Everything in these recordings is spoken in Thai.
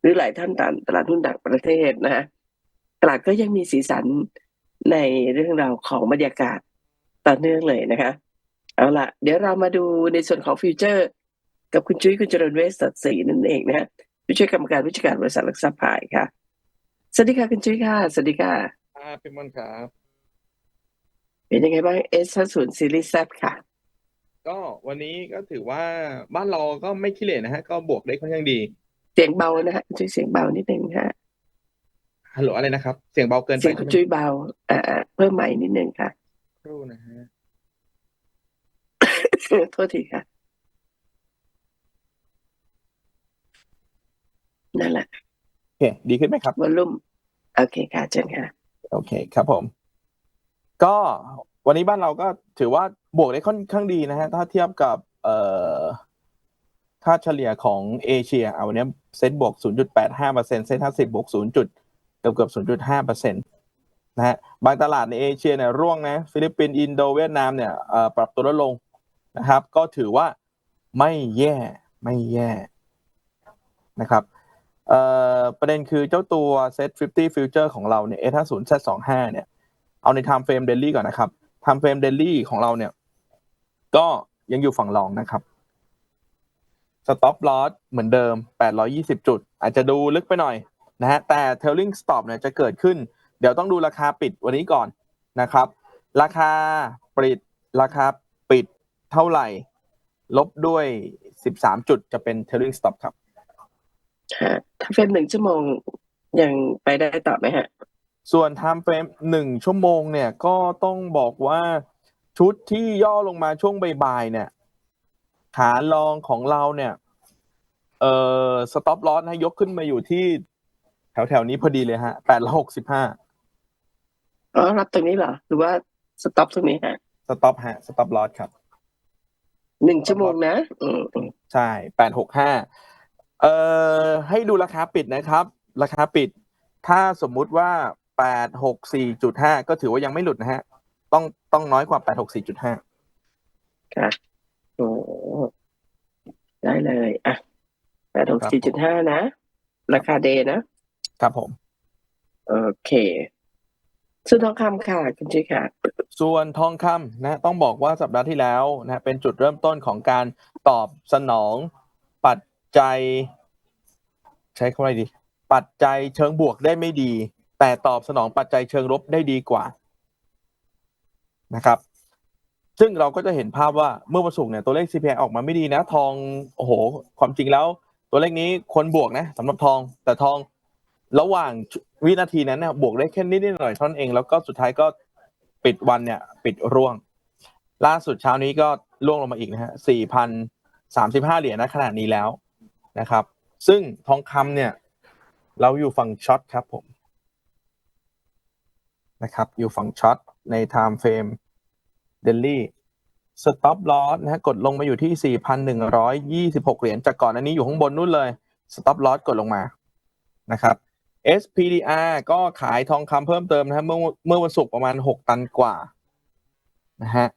หรือหลายท่านตามตลาดหุ้นต่างประเทศนะฮะตลาดก็ยังมีสีสันในเรื่องราวของบรรยากาศต่อเนื่องเลยนะคะ เอาละเดี๋ยวเรามาดูในส่วนของฟิวเจอร์ กับคุณจุ้ยคุณเจริญเวสสัตย์ศรีนั่นเองนะฮะผู้ช่วยกรรมการวิชาการบริษัทหลักทรัพย์พายค่ะสวัสดีค่ะคุณจุ้ยค่ะสวัสดีค่ะครับพี่มอนครับเป็นยังไงบ้างเอสศูนย์ซีรีส์แซค่ะ ก็วันนี้ก็ถือว่าบ้านเราก็ไม่ขี้เหร่นะฮะ ก็บวกได้ค่อนข้างดีเสียงเบานะฮะคุณจุ้ยเสียงเบานิดนึงฮะฮัลโหลอะไรนะครับ เสียงเบาเกินไปเสียงคุณใช่ไหมจุ้ยเบาอ่าเพิ่มใหม่นิดนึงค่ะครู่นะฮะโทษทีค่ะนั่นแหละโอเค ดีขึ้นไหมครับวอลลุ่มโอเคค่ะเชิญค่ะ โอเคครับผม ก็วันนี้บ้านเราก็ถือว่าบวกได้ค่อนข้างดีนะฮะ ถ้าเทียบกับ เอ่อ ค่าเฉลี่ยของเอเชียเอาวันนี้เซ็ตบวก 0.85%เซ็ต50บวก 0. เกือบเกือบ0.5%นะฮะบางตลาดในเอเชียเนี่ยร่วงนะฟิลิปปินส์อินโดเวียดนามเนี่ยปรับตัวลดลงนะครับ ก็ถือว่าไม่แย่ไม่แย่นะครับประเด็นคือเจ้าตัว Set 50 Future ของเราเนี่ย S50 Z25 เนี่ย เอาใน Time Frame Daily ก่อนนะครับ Time Frame Daily ของเราเนี่ย ก็ยังอยู่ฝั่งรองนะครับ Stop Loss เหมือนเดิม 820 จุด อาจจะดูลึกไปหน่อยนะฮะแต่ Trailing Stop เนี่ยจะเกิดขึ้น เดี๋ยวต้องดูราคาปิดวันนี้ก่อนนะครับ ราคาปิดราคาปิดเท่าไหร่ ลบด้วย 13 จุดจะเป็น Trailing Stop ครับฮะถ้าเฟรมหนึ่งชั่วโมงยังไปได้ต่อไหมฮะ ส่วน time frame หนึ่งชั่วโมงเนี่ยก็ต้องบอกว่าชุดที่ย่อลงมาช่วงบ่ายๆเนี่ย ขาลองของเราเนี่ย เอ่อ stop loss นะยกขึ้นมาอยู่ที่ แถวๆนี้พอดีเลยฮะแปดร้อยหกสิบห้าอ๋อรับตรงนี้เหรอ หรือว่าสต็อปตรงนี้ฮะ stop ฮะ stop loss ครับหนึ่งชั่วโมงนะอืมอืมใช่แปดหกห้าเอ่อให้ดูราคาปิดนะครับ ราคาปิด ถ้าสมมุติว่าแปดหกสี่จุดห้าก็ถือว่ายังไม่หลุดนะฮะ ต้องต้องน้อยกว่าแปดหกสี่จุดห้าค่ะ โอ้ได้เลย อะแปดหกสี่จุดห้านะ ราคาเดย์นะ ครับผม โอเคซื้อทองคำค่ะคุณชิค่ะ ส่วนทองคำนะต้องบอกว่าสัปดาห์ที่แล้วนะเป็นจุดเริ่มต้นของการตอบสนอง ปัจจัย ใช้คำว่าอะไรดี ปัจจัยเชิงบวกได้ไม่ดี แต่ตอบสนองปัจจัยเชิงลบได้ดีกว่านะครับ ซึ่งเราก็จะเห็นภาพว่าเมื่อวันศุกร์เนี่ยตัวเลข CPI ออกมาไม่ดีนะ ทองโอ้โห ความจริงแล้ว ตัวเลขนี้ควรบวกนะสำหรับทอง แต่ทองระหว่างวินาทีนั้นเนี่ยบวกได้แค่นิดๆหน่อยๆเท่านั้นเอง แล้วก็สุดท้ายก็ปิดวันเนี่ย ปิดร่วง ล่าสุดเช้านี้ก็ร่วงลงมาอีกนะฮะสี่พันสามสิบห้าเหรียญณขณะนี้แล้วนะครับ ซึ่งทองคำเนี่ย เราอยู่ฝั่งช็อตครับผมนะครับ อยู่ฝั่งช็อตในไทม์เฟรม time frame daily stop loss นะฮะกดลงมาอยู่ที่ 4,126 เหรียญจากก่อนอันนี้อยู่ข้างบนนู่นเลย stop loss กดลงมานะครับ SPDR ก็ขายทองคำเพิ่มเติมนะฮะเมื่อเมื่อวันศุกร์ประมาณ 6 ตันกว่านะฮะ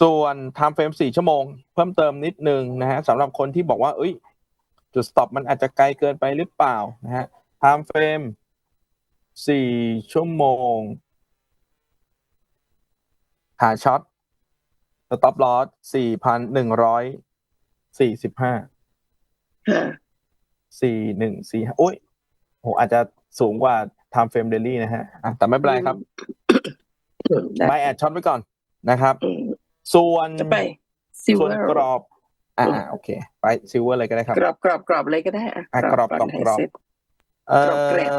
ส่วน time frame 4 ชั่วโมง เพิ่มเติมนิดนึงนะฮะสำหรับคนที่บอกว่าเอ้ยจุด stop มันอาจจะไกลเกินไปหรือเปล่านะฮะ time frame 4 ชั่วโมง หาช็อต stop loss 4,145ค่ะสี่หนึ่งสี่โอ้ยโหอาจจะสูงกว่า time frame daily นะฮะอะแต่ไม่เป็นไรครับได้ buy at ช็อตไว้ก่อนนะครับอืมส่วนจะไปซิลส่เววนอร์กรอบ อ่าโอเค ไปซิลเวอร์เลยก็ได้ครับ กรอบกรอบกรอบเลยก็ได้อะอะกรอบก่นกรอบให้กรอบเสร็จเอ่กรอบเกรดอ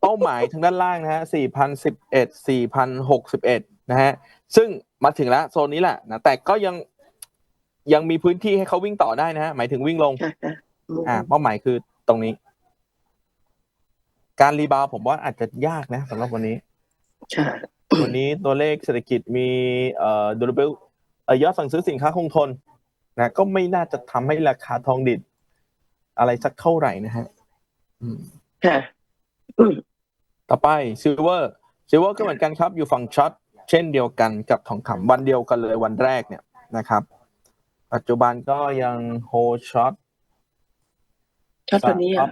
เป้าหมายทางด้านล่างนะฮะสี่พันสิบเอ็ดสี่พันหกสิบเอ็ด นะฮะซึ่งมาถึงแล้วโซนนี้แหละนะแต่ก็ยังยังมีพื้นที่ให้เขาวิ่งต่อได้นะฮะหมายถึงวิ่งลงค่ะค่ะอืมอ่าเป้าหมายคือตรงนี้ การรีบาวด์ผมว่าอาจจะยากนะสำหรับวันนี้ค่ะวันนี้ตัวเลขเศรษฐกิจมีเอ่อ durable เอ่อยอดสั่งซื้อสินค้าคงทนนะก็ไม่น่าจะทำให้ราคาทองดิบอะไรสักเท่าไหร่นะฮะอืมค่ะอืมต่อไปซิลเวอร์ซิลเวอร์ก็เหมือนกันครับ อยู่ฝั่งช็อต เช่นเดียวกันกับทองคำวันเดียวกันเลยวันแรกเนี่ยนะครับ ปัจจุบันก็ยังโฮช็อตช็อตวันนี้อะ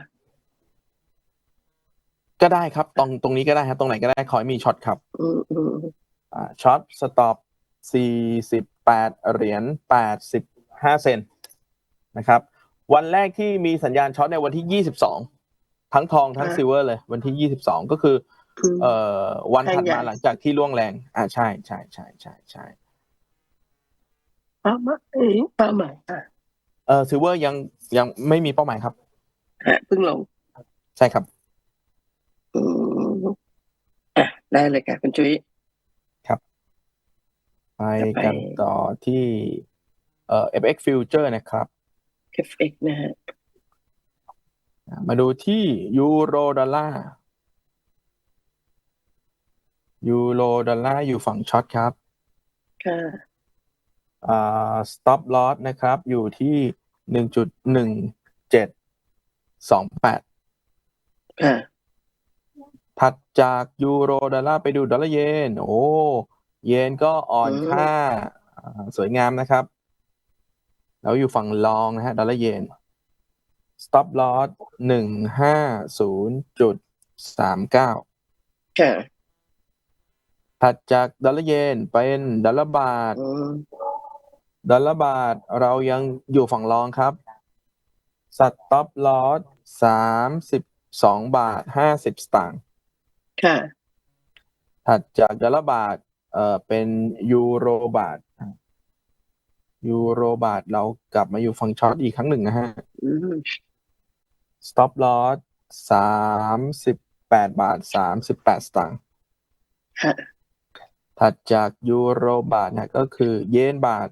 ก็ได้ครับ ตรงตรงนี้ก็ได้ครับตรงไหนก็ได้ขอให้มีช็อตครับอืมอืมอ่าช็อตสต็อปสี่สิบแปดเหรียญแปดสิบห้าเซนนะครับ วันแรกที่มีสัญญาณช็อตในวันที่ยี่สิบสองทั้งทองทั้งซิลเวอร์เลย วันที่ยี่สิบสองก็คืออืม เอ่อวันถัดแท่งใหญ่มาหลังจากที่ล่วงแรง อ่าใช่ใช่ใช่ใช่ใช่เป้าหมายเอ้ยเป้าหมายอะเออซิลเวอร์ยังยังไม่มีเป้าหมายครับฮะเพิ่งลง ใช่ครับอืมอะได้เลยค่ะคุณจุ้ยไปจะไปกันต่อที่ เอ่อ FX Future นะครับ FX นะฮะมาดูที่ยูโรดอลลาร์ ยูโรดอลลาร์อยู่ฝั่งช็อตครับค่ะอ่า stop loss นะครับ อยู่ที่หนึ่งจุดหนึ่งเจ็ดสองแปดค่ะถัดจากยูโรดอลลาร์ไปดูดอลลาร์เยน โอ้ เยนก็อ่อนค่าอ่าสวยงามนะครับ แล้วอยู่ฝั่งลองนะฮะ ดอลลาร์เยน stop loss หนึ่งห้าศูนย์จุดสามเก้าค่ะ ถัดจากดอลลาร์เยนเป็นดอลลาร์บาท อืมดอลลาร์บาทเรายังอยู่ฝั่งรองครับ สต็อปลอสสามสิบสองบาทห้าสิบสตางค์ ค่ะ ถัดจากดอลลาร์บาท เอ่อ เป็นยูโรบาท ยูโรบาทเรากลับมาอยู่ฝั่งช็อตอีกครั้งหนึ่งนะฮะ อืม stop loss สามสิบแปดบาทสามสิบแปดสตางค์ค่ะ ถัดจากยูโรบาทเนี่ยก็คือ เยนบาท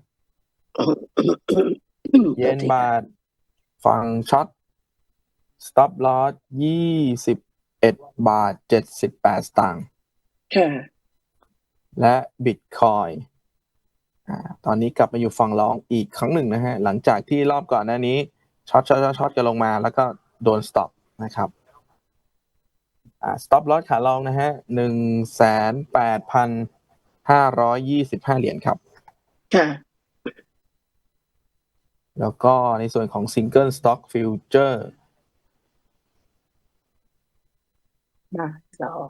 เยนบาท ฝั่งช็อต stop loss ยี่สิบเอ็ดบาทเจ็ดสิบแปดสตางค์ค่ะและบิตคอยอ่าตอนนี้กลับมาอยู่ฝั่งรองอีกครั้งหนึ่งนะฮะ หลังจากที่รอบก่อนหน้านี้ช็อตช็อตช็อตช็อตกันลงมาแล้วก็โดน stop นะครับอ่า stop loss ขาลองนะฮะหนึ่งแสนแปดพัน ห้าร้อยยี่สิบห้าเหรียญครับ ค่ะ แล้วก็ในส่วนของ single stock future บาทสอง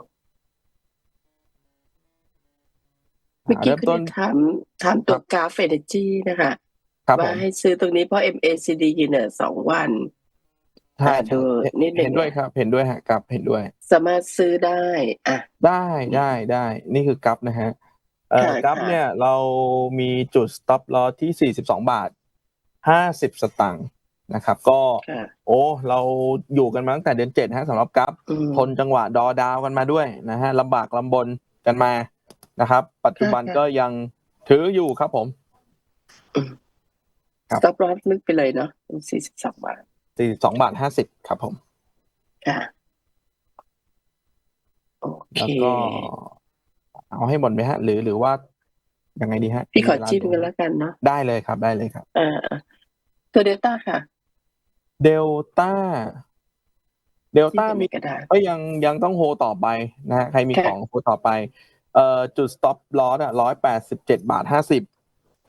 เมื่อกี้เริ่มคุณต้นถามถามตัวกราฟเอเนจีนะคะ ครับผว่ามให้ซื้อตรงนี้เพราะ MACD ยืนเหนือสองวัน ใช่อ่าดูใช่นิดหนึ่ง เห็นด้วยครับ เห็นด้วยฮะกับเห็นด้วย สามารถซื้อได้ อะ ได้ได้ได้ นี่คือกัฟนะฮะ เอ่อค่ะกัฟค่ะเนี่ยเรามีจุด stop loss ที่ 42 บาท 50 สตางค์นะครับ ก็ค่ะโอ้เราอยู่กันมาตั้งแต่เดือนเจ็ดฮะสำหรับกัฟอืมทนจังหวะดอดาวกันมาด้วยนะฮะลำบากลำบนกันมานะครับ ปัจจุบันค่ะก็ยังถืออยู่ครับผมครับ stop loss ลึกไปเลยเนาะสี่สิบสองบาท42บาท50ครับผมค่ะโอเคแล้วก็ เอาให้หมดไหมฮะ หรือหรือว่ายังไงดีฮะพี่ขอเวลาจิ้มดูกันแล้วกันเนาะได้เลยครับได้เลยครับอ่าตัวเดลต้าค่ะเดลต้าเดลต้าจิ้มีเป็นกระดาษก็ยังยังต้องโฮต่อไปนะฮะใครมีค่ะของโฮต่อไป เอ่อจุด stop loss อะร้อยแปดสิบเจ็ดบาทห้าสิบ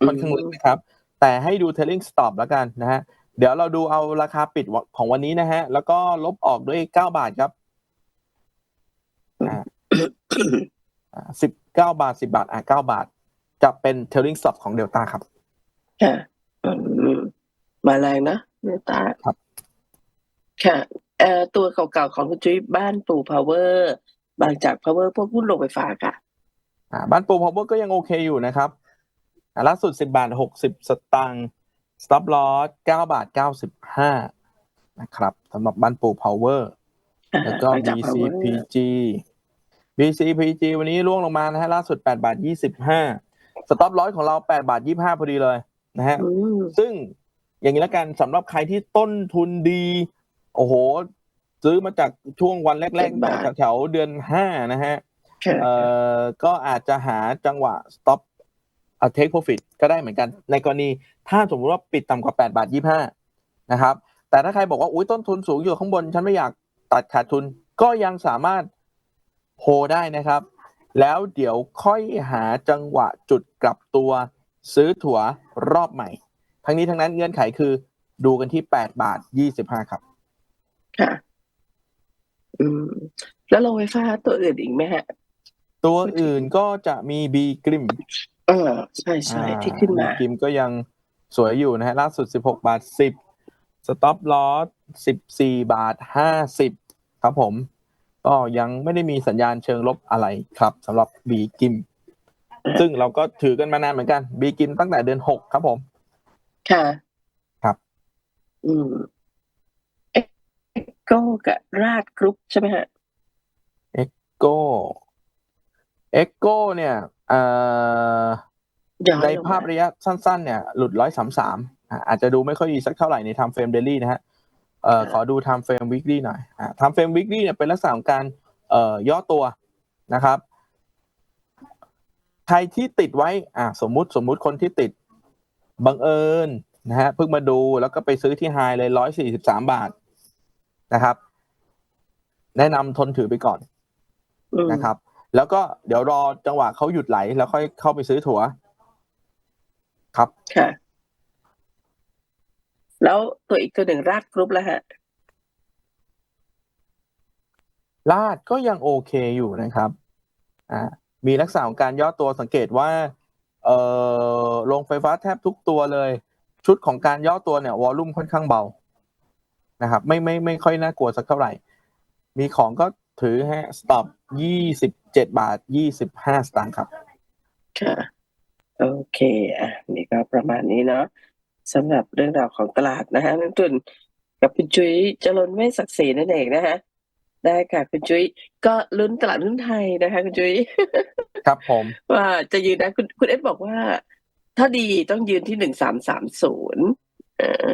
ค่อนข้างลึกนะครับ แต่ให้ดู trailing stop แล้วกันนะฮะเดี๋ยวเราดูเอาราคาปิดของวันนี้นะฮะ แล้วก็ลบออกด้วยเก้าบาทครับอ่าอ่า สิบเก้าบาทสิบาท อะเก้าบาท จะเป็น trailing stop ของเดลต้าครับค่ะอืมมาแรงนะเดลต้าครับ ค่ะเอ่อตัวเก่าๆของคุณจุ้ยบ้านปู่พาวเวอร์ บางจากพาวเวอร์พวกหุ้นโรงไฟฟ้าค่ะ อ่า บ้านปูพาวเวอร์ก็ยังโอเคอยู่นะครับอ่าล่าสุด10บาท60สตางค์ stop loss 9บาท95นะครับสำหรับบ้านปูพาวเวอร์อ่าแล้วก็บางจาก Power BCPG BCPG วันนี้ร่วงลงมานะฮะล่าสุด8บาท25 stop loss ของเรา8บาท25 พอดีเลยนะฮะอืมซึ่งอย่างนี้แล้วกันสำหรับใครที่ต้นทุนดี โอ้โห ซื้อมาจากช่วงวันแรกเจ็ดบาทๆแถวๆเดือน5นะฮะค่ะเอ่อก็อาจจะหาจังหวะ stop เอ่อ take profit ก็ได้เหมือนกัน ในกรณีถ้าสมมติว่าปิดต่ำกว่า8บาท25นะครับแต่ถ้าใครบอกว่าอุ้ยต้นทุนสูงอยู่ข้างบน ฉันไม่อยากตัดขาดทุนก็ยังสามารถ โฮได้นะครับ แล้วเดี๋ยวค่อยหาจังหวะจุดกลับตัว ซื้อถั่วรอบใหม่ ทั้งนี้ทั้งนั้นเงื่อนไขคือ ดูกันที่8บาท25ครับ ค่ะ อืม แล้วโรงไฟฟ้าตัวอื่นอีกไหมฮะ ตัวอื่นก็จะมีบีกริมเออ ใช่ใช่ที่ขึ้นมากิมก็ยังสวยอยู่นะฮะ ล่าสุด16บาท10สต็อปลอส14บาท50ครับผม ก็ยังไม่ได้มีสัญญาณเชิงลบอะไรครับสำหรับบีกิม ซึ่งเราก็ถือกันมานานเหมือนกันบีกิมตั้งแต่เดือน6ครับผม ค่ะ ครับ อืมเอ็กโก้กับราดกรุ๊ปใช่ไหมฮะโก้เอ็กโก้เนี่ยเอ่อย้อยในลงมภาพระยะสั้น ๆ เนี่ย หลุดร้อยสามสามอาจจะดูไม่ค่อยดีสักเท่าไหร่ใน time frame daily นะฮะ เอ่อขอดู time frame weekly หน่อยอ่า time frame weekly เนี่ยเป็นลักษณะของการเอ่อย่อตัวนะครับ ใครที่ติดไว้อ่าสมมุติสมมุติคนที่ติดบังเอิญนะฮะเพิ่งมาดูแล้วก็ไปซื้อที่ไฮเลยร้อยสี่สิบสามบาทนะครับ แนะนำทนถือไปก่อนอืมนะครับ แล้วก็เดี๋ยวรอจังหวะเขาหยุดไหล แล้วค่อยเข้าไปซื้อถั่วครับค่ะ แล้วตัวอีกตัวหนึ่งราดกรุ๊ปแล้วฮะลาดก็ยังโอเคอยู่นะครับ อ่า มีลักษณะของการย่อตัวสังเกตว่า เอ่อโรงไฟฟ้าแทบทุกตัวเลย ชุดของการย่อตัวเนี่ยวอลลุ่มค่อนข้างเบา นะครับ ไม่ไม่ไม่ค่อยน่ากลัวสักเท่าไหร่ มีของก็ถือฮะ สต็อปยี่สิบเจ็ดบาทยี่สิบห้าสตางค์ครับ ค่ะ โอเค อะ นี่ก็ประมาณนี้เนาะ สำหรับเรื่องราวของตลาดนะฮะนักทุนกับคุณจุ้ยจรนเวชศักดิ์ศรีนั่นเองนะฮะได้ค่ะคุณจุ้ยก็ลุ้นตลาดหุ้นไทยนะคะ คุณจุ้ยครับผมว่าจะยืนนะคุณคุณเอสบอกว่า ถ้าดีต้องยืนที่หนึ่งสามสามศูนย์เออ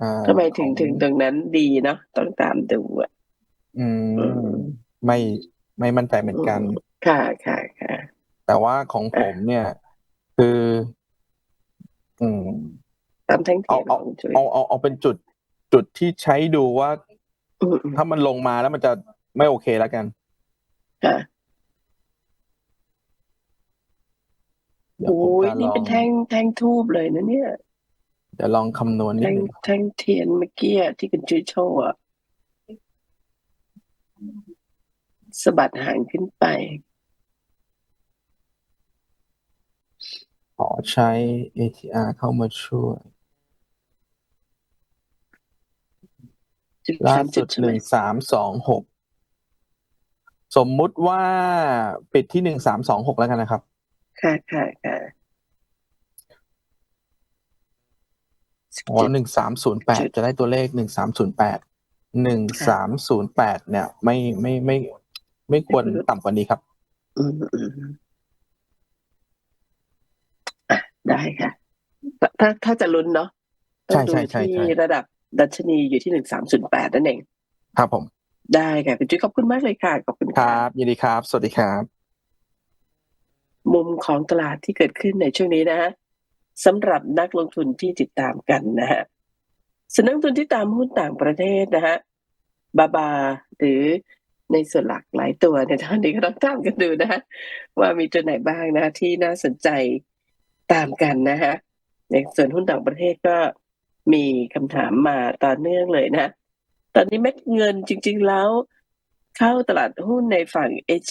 อ่าทำไมถึงของถึงตรงนั้นดีเนาะต้องตามดูอะอือืมมไม่ไม่มั่นใจเหมือนกัน ค่ะค่ะค่ะแต่ว่าของผมเนี่ย คืออืม ตามแท่งเทีเอายนเอาของจุ้ยเอาเอาเอาเป็นจุดจุดที่ใช้ดูว่าอืมอืมถ้ามันลงมาแล้วมันจะไม่โอเคแล้วกันค่ะเดี๋ยวโอ้ผมยจะลนี่องเป็นแท่งแท่งทูบเลยนะเนี่ย เดี๋ยวลองคำนวณนิดแท่งนึงแท่งเทียนเมื่อกี้อะที่คุณจุ้ยโชว์อะสะบัดหางขึ้นไป ขอใช้ ATR เข้ามาช่วย จุด ล่าสามจุสุดดใช่หไหมนึ่งสามสองหกสมมุติว่าปิดที่หนึ่งสามสองหกแล้วกันนะครับ ค่ะค่ะค่ะสิบอ๋อเจ็ดหนึ่งสามศูนย์แปดจุดจะได้ตัวเลขหนึ่งสามศูนย์แปดหนึ่งสามศูนย์แปดเนี่ยไม่ไม่ไม่ ไม่ควรต่ำกว่านี้ครับ อืมอืมอะได้ค่ะ ถ้าถ้าถ้าจะลุ้นเนาะต้องดูใช่ใช่ใช่ที่ใช่ระดับ ดัชนีอยู่ที่หนึ่งสามศูนย์แปดนั่นเอง ครับผม ได้ค่ะคุณจุ้ยขอบคุณมากเลยค่ะ ขอบคุณคค่ะรับ ยินดีครับ สวัสดีครับ มุมของตลาดที่เกิดขึ้นในช่วงนี้นะฮะสำหรับนักลงทุนที่ติดตามกันนะฮะส่วนนักลงทุนที่ตามหุ้นต่างประเทศนะฮะบาบา หรือในส่วนหลักหลายตัวในยท่านนี้ก็ต้องตามกันดูนะฮะว่ามีตัวไหนบ้างนะที่น่าสนใจตามกันนะฮะในส่วนหุ้นต่างประเทศก็ มีคำถามมาต่อเนื่องเลยนะ ตอนนี้เม็ดเงินจริง ๆแล้ว เข้าตลาดหุ้นในฝั่งเอเ